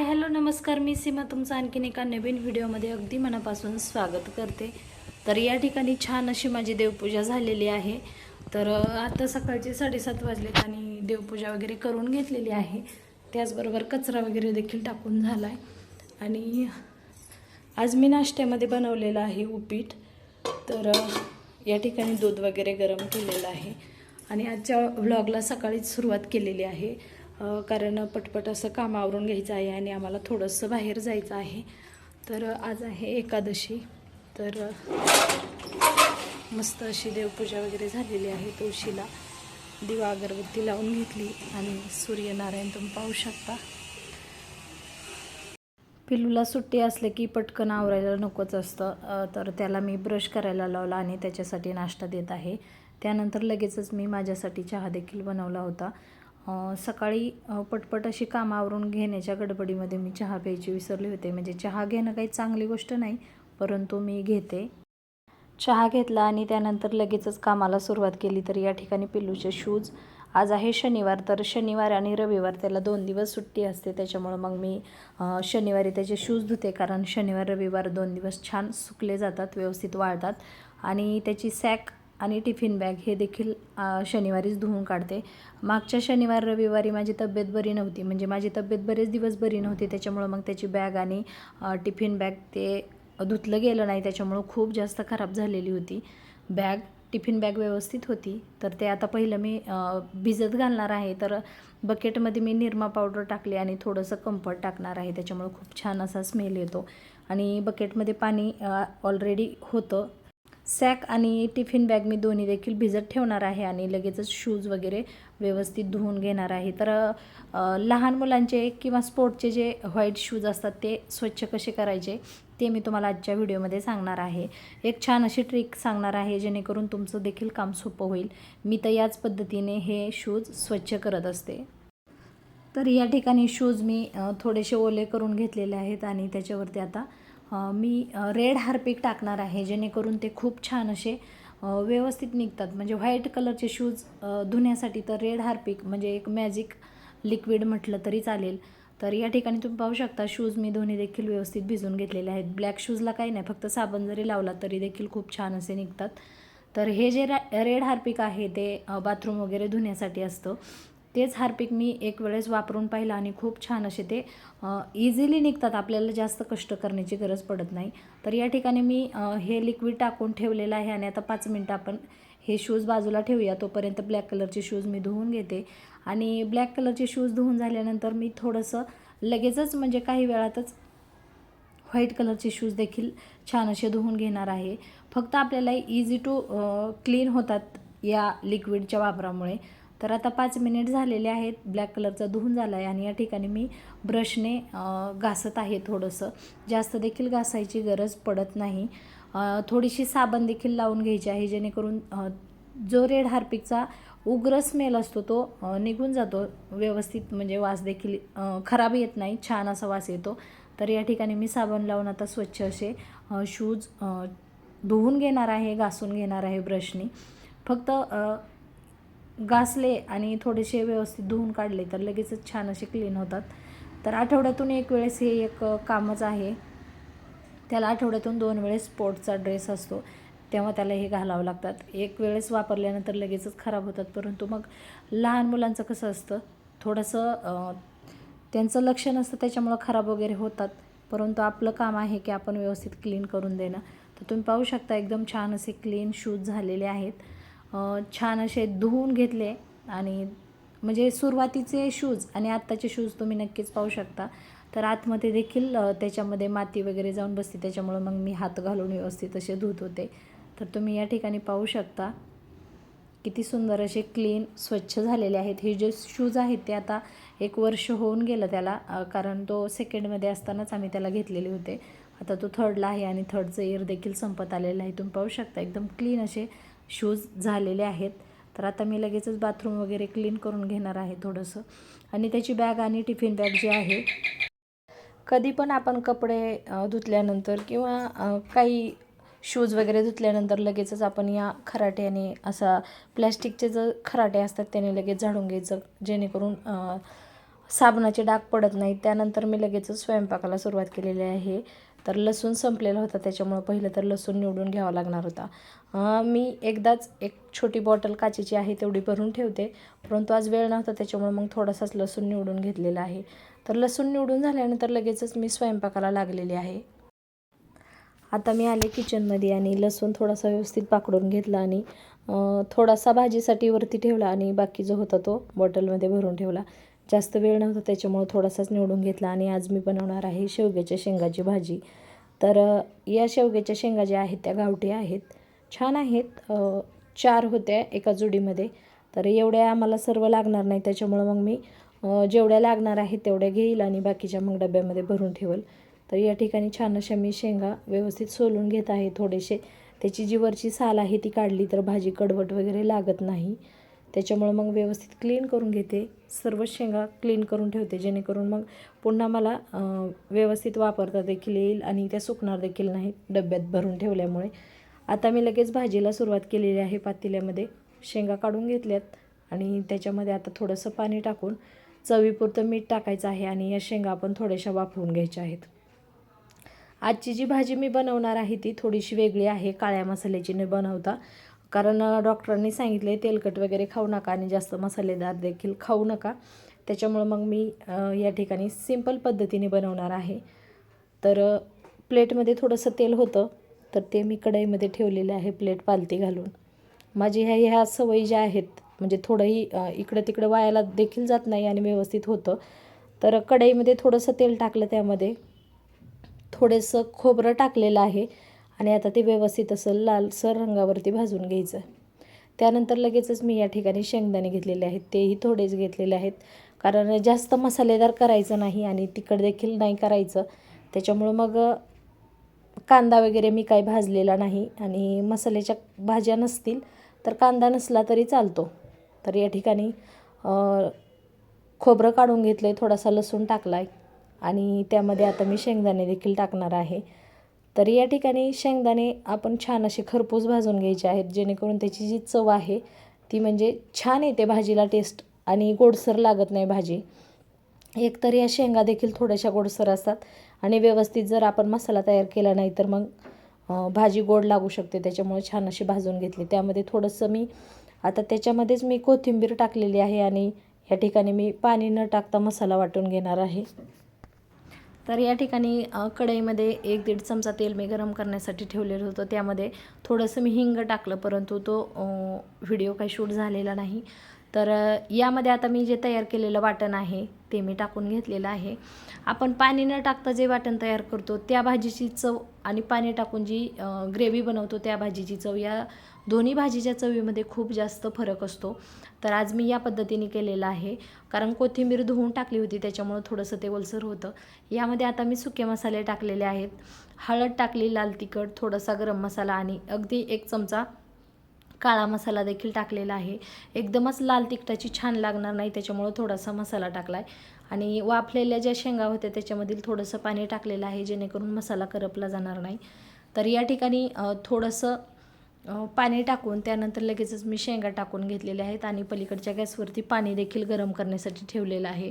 Hi hello नमस्कार. मी सीमा तुमचं आणखीन एका नवीन व्हिडिओमध्ये अगदी मनापासून स्वागत करते. तर या ठिकाणी छान अशी माझी देवपूजा झालेली आहे. तर आता सकाळचे साडेसात वाजलेत आणि देवपूजा वगैरे करून घेतलेली आहे. त्याचबरोबर कचरा वगैरे देखील टाकून झाला आहे आणि आज मी नाश्त्यामध्ये बनवलेलं आहे उपीट. तर या ठिकाणी दूध वगैरे गरम केलेलं आहे. आणि आजच्या व्लॉगला सकाळीच सुरुवात केलेली आहे. कारण पटपट असं काम आवरून घ्यायचं आहे आणि आम्हाला थोडंसं बाहेर जायचं आहे. तर आज आहे एकादशी. तर मस्त अशी देवपूजा वगैरे झालेली आहे. तुळशीला दिवा अगरबत्ती लावून घेतली आणि सूर्यनारायण तुम्ही पाहू शकता. पिल्लूला सुट्टी असले की पटकन आवरायला नकोच असतं. तर त्याला मी ब्रश करायला लावला आणि त्याच्यासाठी नाश्ता देत आहे. त्यानंतर लगेचच मी माझ्यासाठी चहा देखील बनवला होता. सकाळी पटपट अशी कामं आवरून घेण्याच्या गडबडीमध्ये मी चहा प्यायची विसरले होते. म्हणजे चहा घेणं काही चांगली गोष्ट नाही परंतु मी घेते. चहा घेतला आणि त्यानंतर लगेचच कामाला सुरुवात केली तर या ठिकाणी पिल्लूचे शूज. आज आहे शनिवार तर शनिवार आणि रविवार त्याला दोन दिवस सुट्टी असते. त्याच्यामुळं मग मी शनिवारी त्याचे शूज धुते कारण शनिवार रविवार दोन दिवस छान सुकले जातात व्यवस्थित वाळतात. आणि त्याची सॅक आणि टिफिन बॅग हे देखील शनिवारीच धुवून काढते. मागच्या शनिवार रविवारी माझी तब्येत बरी नव्हती. म्हणजे माझी तब्येत बरेच दिवस बरी नव्हती. त्याच्यामुळं मग त्याची बॅग आणि टिफिन बॅग ते धुतलं गेलं नाही. त्याच्यामुळं खूप जास्त खराब झालेली होती. बॅग टिफिन बॅग व्यवस्थित होती. तर ते आता पहिलं मी भिजत घालणार आहे. तर बकेटमध्ये मी निरमा पावडर टाकली आणि थोडंसं कम्फर्ट टाकणार आहे. त्याच्यामुळं खूप छान असा स्मेल येतो. आणि बकेटमध्ये पाणी ऑलरेडी होतं. सॅक आणि टिफिन बॅग मी दोन्ही देखील भिजत ठेवणार आहे आणि लगेचच शूज वगैरे व्यवस्थित धुवून घेणार आहे. तर लहान मुलांचे किंवा स्पोर्टचे जे व्हाईट शूज असतात ते स्वच्छ कसे करायचे ते मी तुम्हाला आजच्या व्हिडिओमध्ये सांगणार आहे. एक छान अशी ट्रिक सांगणार आहे जेणेकरून तुमचं देखील काम सोपं होईल. मी तर याच पद्धतीने हे शूज स्वच्छ करत असते. तर या ठिकाणी शूज मी थोडेसे ओले करून घेतलेले आहेत आणि त्याच्यावरती आता मी रेड हार्पिक टाकणार आहे जेणेकरून ते खूप छान असे व्यवस्थित निघतात. म्हणजे व्हाईट कलरचे शूज धुण्यासाठी तर रेड हार्पिक म्हणजे एक मॅजिक लिक्विड म्हटलं तरी चालेल. तर या ठिकाणी तुम्ही पाहू शकता शूज मी दोन्ही देखील व्यवस्थित भिजून घेतलेले आहेत. ब्लॅक शूजला काही नाही फक्त साबण जरी लावला तरी देखील खूप छान असे निघतात. तर हे जे रा- रेड हार्पिक आहे ते बाथरूम वगैरे धुण्यासाठी असतं. तेच हार्पिक मी एक वेळेस वापरून पाहिलं आणि खूप छान असे ते इझिली निघतात. आपल्याला जास्त कष्ट करण्याची गरज पडत नाही. तर या ठिकाणी मी हे लिक्विड टाकून ठेवलेलं आहे आणि आता पाच मिनटं आपण हे शूज बाजूला ठेवूया. तोपर्यंत ब्लॅक कलरचे शूज मी धुवून घेते. आणि ब्लॅक कलरचे शूज धुवून झाल्यानंतर मी थोडंसं लगेचच म्हणजे काही वेळातच व्हाईट कलरचे शूज देखील छान असे धुवून घेणार आहे. फक्त आपल्याला इझी टू क्लीन होतात या लिक्विडच्या वापरामुळे. तर आता पाच मिनिट झालेले आहेत. ब्लॅक कलरचा धुवून झाला आहे आणि या ठिकाणी मी ब्रशने घासत आहे थोडंसं. जास्त देखील घासायची गरज पडत नाही. थोडीशी साबण देखील लावून घ्यायची आहे जेणेकरून जो रेड हार्पिकचा उग्र स्मेल असतो तो निघून जातो. व्यवस्थित म्हणजे वास देखील खराब येत नाही छान असा वास येतो. तर या ठिकाणी मी साबण लावून आता स्वच्छ असे शूज धुवून घेणार आहे घासून घेणार आहे ब्रशनी फक्त घासले आणि थोडेसे व्यवस्थित धुवून काढले तर लगेचच छान असे क्लीन होतात. तर आठवड्यातून एक वेळेस हे एक कामच आहे. त्याला आठवड्यातून दोन वेळेस स्पोर्टचा ड्रेस असतो. तेव्हा त्याला हे घालावं लागतात. एक वेळेस वापरल्यानंतर लगेचच खराब होतात. परंतु मग लहान मुलांचं कसं असतं? थोडंसं त्यांचं लक्ष नसतं त्याच्यामुळं खराब वगैरे होतात. परंतु आपलं काम आहे की आपण व्यवस्थित क्लीन करून देणं. तर तुम्ही पाहू शकता एकदम छान असे क्लीन शूज झालेले आहेत. छान असे धुवून घेतले आणि म्हणजे सुरुवातीचे शूज आणि आत्ताचे शूज तुम्ही नक्कीच पाहू शकता. तर आतमध्ये देखील त्याच्यामध्ये माती वगैरे जाऊन बसते त्याच्यामुळं मग मी हात घालून व्यवस्थित असे धुत होते. तर तुम्ही या ठिकाणी पाहू शकता. किती सुंदर असे क्लीन स्वच्छ झालेले आहेत. हे जे शूज आहेत ते आता एक वर्ष होऊन गेलं त्याला कारण तो सेकंडमध्ये असतानाच आम्ही त्याला घेतलेले होते. आता तो थर्डला आहे आणि थर्डचं इयर देखील संपत आलेलं आहे. तुम्ही पाहू शकता एकदम क्लीन असे शूज झालेले आहेत. तर आता मी लगेचच बाथरूम वगैरे क्लीन करून घेणार आहे थोडंसं. आणि त्याची बॅग आणि टिफिन बॅग जी आहे कधी पण आपण कपडे धुतल्यानंतर किंवा काही शूज वगैरे धुतल्यानंतर लगेचच आपण या खराट्याने असा प्लॅस्टिकचे जर खराटे असतात त्याने लगेच झाडून घ्यायचं. जेणेकरून साबणाचे डाग पडत नाहीत. त्यानंतर मी लगेचच स्वयंपाकाला सुरुवात केलेली आहे. तर लसूण संपलेला होता त्याच्यामुळं पहिलं तर लसूण निवडून घ्यावा लागणार होता. मी एकदाच एक छोटी बॉटल काचेची आहे तेवढी भरून ठेवते परंतु आज वेळ नव्हता त्याच्यामुळे मग थोडासाच लसूण निवडून घेतलेला आहे. तर लसूण निवडून झाल्यानंतर लगेचच मी स्वयंपाकाला लागलेली आहे. आता मी आले किचनमध्ये आणि लसूण थोडासा व्यवस्थित पाकडून घेतला आणि थोडासा भाजीसाठी वरती ठेवला आणि बाकी जो होता तो बॉटलमध्ये भरून ठेवला. जास्त वेळ नव्हता त्याच्यामुळं थोडासाच निवडून घेतला आणि आज मी बनवणार आहे शेवग्याच्या शेंगाची भाजी. तर या शेवग्याच्या शेंगा ज्या आहेत त्या गावठी आहेत. छान आहेत. चार होत्या एका जोडीमध्ये. तर एवढ्या आम्हाला सर्व लागणार नाही त्याच्यामुळं मग मी जेवढ्या लागणार आहेत तेवढ्या घेईल आणि बाकीच्या मग डब्यामध्ये भरून ठेवल. तर या ठिकाणी छान अशा मी शेंगा व्यवस्थित सोलून घेत आहे थोडेसे. त्याची जी वरची साल आहे ती काढली तर भाजी कडवट वगैरे लागत नाही. त्याच्यामुळं मग व्यवस्थित क्लीन करून घेते. सर्व शेंगा क्लीन करून ठेवते जेणेकरून मग पुन्हा मला व्यवस्थित वापरता देखील येईल आणि त्या सुकणार देखील नाही डब्यात भरून ठेवल्यामुळे. आता मी लगेच भाजीला सुरुवात केलेली आहे पातेल्यामध्ये. शेंगा काढून घेतल्यात आणि त्याच्यामध्ये आता थोडंसं पाणी टाकून चवीपुरतं मीठ टाकायचं आहे आणि या शेंगा आपण थोड्याशा वापरून घ्यायच्या आहेत. आजची जी भाजी मी बनवणार आहे ती थोडीशी वेगळी आहे. काळ्या मसाल्याची न बनवता कारण डॉक्टरांनी सांगितले तेलकट वगैरे खाऊ नका आणि जास्त मसालेदार देखील खाऊ नका. त्याच्यामुळं मग मी या ठिकाणी सिंपल पद्धतीने बनवणार आहे. तर प्लेटमध्ये थोडंसं तेल होतं तर ते मी कढईमध्ये ठेवलेले आहे प्लेट पालती घालून. माझी ह्या ह्या सवयी ज्या आहेत म्हणजे थोडंही इकडं तिकडं वायाला देखील जात नाही आणि व्यवस्थित होतं. तर कढईमध्ये थोडंसं तेल टाकलं त्यामध्ये. थोडंसं खोबरं टाकलेलं आहे. आणि आता ते व्यवस्थित असं लालसर रंगावरती भाजून घ्यायचं. त्यानंतर लगेचच मी या ठिकाणी शेंगदाणे घेतलेले आहेत. तेही थोडेच घेतलेले आहेत. कारण जास्त मसालेदार करायचं नाही आणि तिखट देखील नाही करायचं. त्याच्यामुळं मग कांदा वगैरे मी काही भाजलेला नाही आणि मसाल्याच्या भाज्या नसतील तर कांदा नसला तरी चालतो. तर या ठिकाणी खोबरं काढून घेतलं आहे थोडासा लसूण टाकला आहे आणि त्यामध्ये आता मी शेंगदाणे देखील टाकणार आहे. तर या ठिकाणी शेंगदाणे आपण छान असे खरपूस भाजून घ्यायचे आहेत जेणेकरून त्याची जी चव आहे ती म्हणजे छान येते भाजीला टेस्ट आणि गोडसर लागत नाही भाजी. एकतर या शेंगा देखील थोड्याशा गोडसर असतात आणि व्यवस्थित जर आपण मसाला तयार केला नाही तर मग भाजी गोड लागू शकते. त्याच्यामुळे छान अशी भाजून घेतली. त्यामध्ये थोडंसं मी आता त्याच्यामध्येच मी कोथिंबीर टाकलेली आहे आणि या ठिकाणी मी पाणी न टाकता मसाला वाटून घेणार आहे. तर या ठिकाणी कढईमध्ये एक दीड चमचा तेल मी गरम करण्यासाठी ठेवलेलं होतं. त्यामध्ये थोडंसं मी हिंग टाकलं परंतु तो व्हिडिओ काही शूट झालेला नाही. तर यामध्ये आता मी जे तयार केलेलं वाटण आहे ते मी टाकून घेतलेलं आहे. आपण पाणी न टाकता जे वाटण तयार करतो त्या भाजीची चव आणि पाणी टाकून जी ग्रेव्ही बनवतो त्या भाजीची चव या दोन्ही भाजीच्या चवीमध्ये खूप जास्त फरक असतो. तर आज मी या पद्धतीने केलेलं आहे. कारण कोथिंबीर धुवून टाकली होती त्याच्यामुळं थोडंसं ते ओलसर होतं. यामध्ये आता मी सुके मसाले टाकलेले आहेत. हळद टाकली लाल तिखट थोडासा गरम मसाला आणि अगदी एक चमचा काळा मसाला देखील टाकलेला आहे. एकदमच लाल तिखटाची छान लागणार नाही त्याच्यामुळं थोडासा मसाला टाकला आहे आणि वाफलेल्या ज्या शेंगा होत्या त्याच्यामधील थोडंसं पाणी टाकलेलं आहे जेणेकरून मसाला करपला जाणार नाही. तर या ठिकाणी थोडंसं पाणी टाकून त्यानंतर लगेचच मी शेंगा टाकून घेतलेल्या आहेत आणि पलीकडच्या गॅसवरती पाणी देखील गरम करण्यासाठी ठेवलेलं आहे.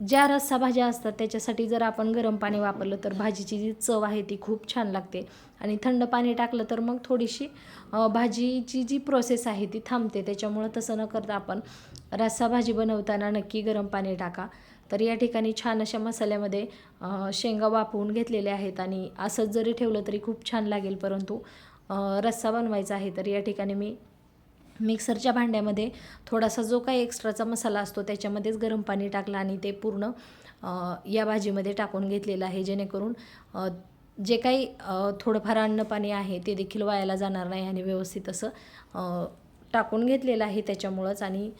ज्या रस्सा भाज्या असतात त्याच्यासाठी जर आपण गरम पाणी वापरलं तर भाजीची जी चव आहे ती खूप छान लागते. आणि थंड पाणी टाकलं तर मग थोडीशी भाजीची जी प्रोसेस आहे ती थांबते. त्याच्यामुळं तसं न करता आपण रस्सा भाजी बनवताना नक्की गरम पाणी टाका. तर या ठिकाणी छान अशा मसाल्यामध्ये शेंगा वाफवून घेतलेल्या आहेत आणि असंच जरी ठेवलं तरी खूप छान लागेल. परंतु रस्सा बनवायचा आहे तर या ठिकाणी मी मिक्सरच्या भांड्यामध्ये थोडासा जो काही एक्स्ट्राचा मसाला असतो त्याच्यामध्येच गरम पाणी टाकलं आणि ते पूर्ण या भाजीमध्ये टाकून घेतलेलं आहे. जेणेकरून जे काही थोडंफार अन्न पाणी आहे ते देखील वायाला जाणार नाही आणि व्यवस्थित असं टाकून घेतलेलं आहे त्याच्यामुळंच. आणि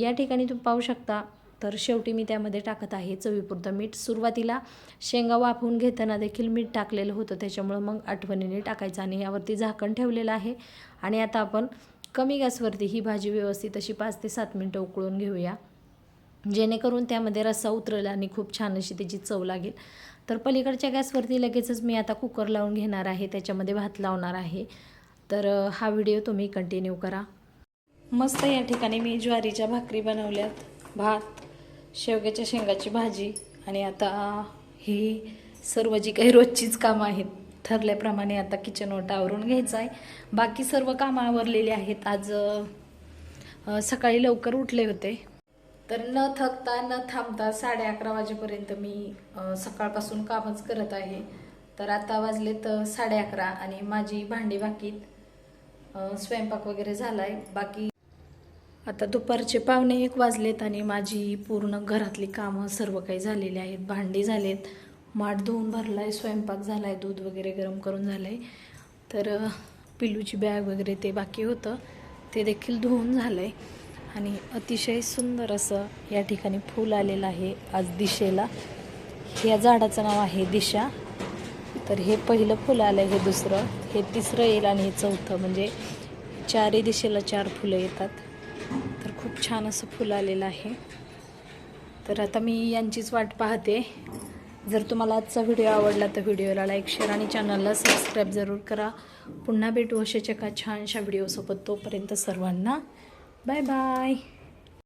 या ठिकाणी तुम्ही पाहू शकता तर शेवटी मी त्यामध्ये टाकत आहे चवीपुरतं मीठ. सुरुवातीला शेंगा वाफवून घेताना देखील मीठ टाकलेलं होतं. त्याच्यामुळं मग आठवणीने टाकायचं आणि यावरती झाकण ठेवलेलं आहे. आणि आता आपण कमी गॅसवरती ही भाजी व्यवस्थित अशी पाच ते सात मिनटं उकळून घेऊया. जेणेकरून त्यामध्ये रस्सा उतरेल आणि खूप छान अशी त्याची चव लागेल. तर पलीकडच्या गॅसवरती लगेचच मी आता कुकर लावून घेणार आहे त्याच्यामध्ये भात लावणार आहे. तर हा व्हिडिओ तुम्ही कंटिन्यू करा. मस्त या ठिकाणी मी ज्वारीच्या भाकरी बनवल्यात. भात शेवग्याच्या शेंगाची भाजी आणि आता ही सर्व जी काही रोजचीच कामं आहेत ठरल्याप्रमाणे आता किचन ओटा आवरून घ्यायचं आहे बाकी सर्व कामं आवरलेली आहेत. आज सकाळी लवकर उठले होते. तर न थकता न थांबता साडे अकरा वाजेपर्यंत मी सकाळपासून कामच करत आहे. तर आता वाजले तर साडे अकरा आणि माझी भांडी बाकीत स्वयंपाक वगैरे झाला आहे बाकी आता दुपारचे पावणे एक वाजलेत आणि माझी पूर्ण घरातली कामं सर्व काही झालेली आहेत. भांडी झालेत. माठ धुवून भरला आहे स्वयंपाक झाला आहे दूध वगैरे गरम करून झालं आहे तर पिलूची बॅग वगैरे ते बाकी होतं. ते देखील धुवून झालं आहे आणि अतिशय सुंदर असं या ठिकाणी फूल आलेलं आहे आज दिशेला. या झाडाचं नाव आहे दिशा. तर हे पहिलं फुलं आलं आहे हे दुसरं. हे तिसरं येईल आणि हे चौथं. म्हणजे चारही दिशेला चार फुलं येतात. तर खूप छान असं फुलं आलेलं आहे. तर आता मी यांचीच वाट पाहते. जर तुम्हाला आजचा व्हिडिओ आवडला तर व्हिडिओला लाईक शेअर आणि चॅनलला सबस्क्राईब जरूर करा. पुन्हा भेटू अशाच एका छानशा व्हिडिओसोबत तोपर्यंत सर्वांना बाय बाय.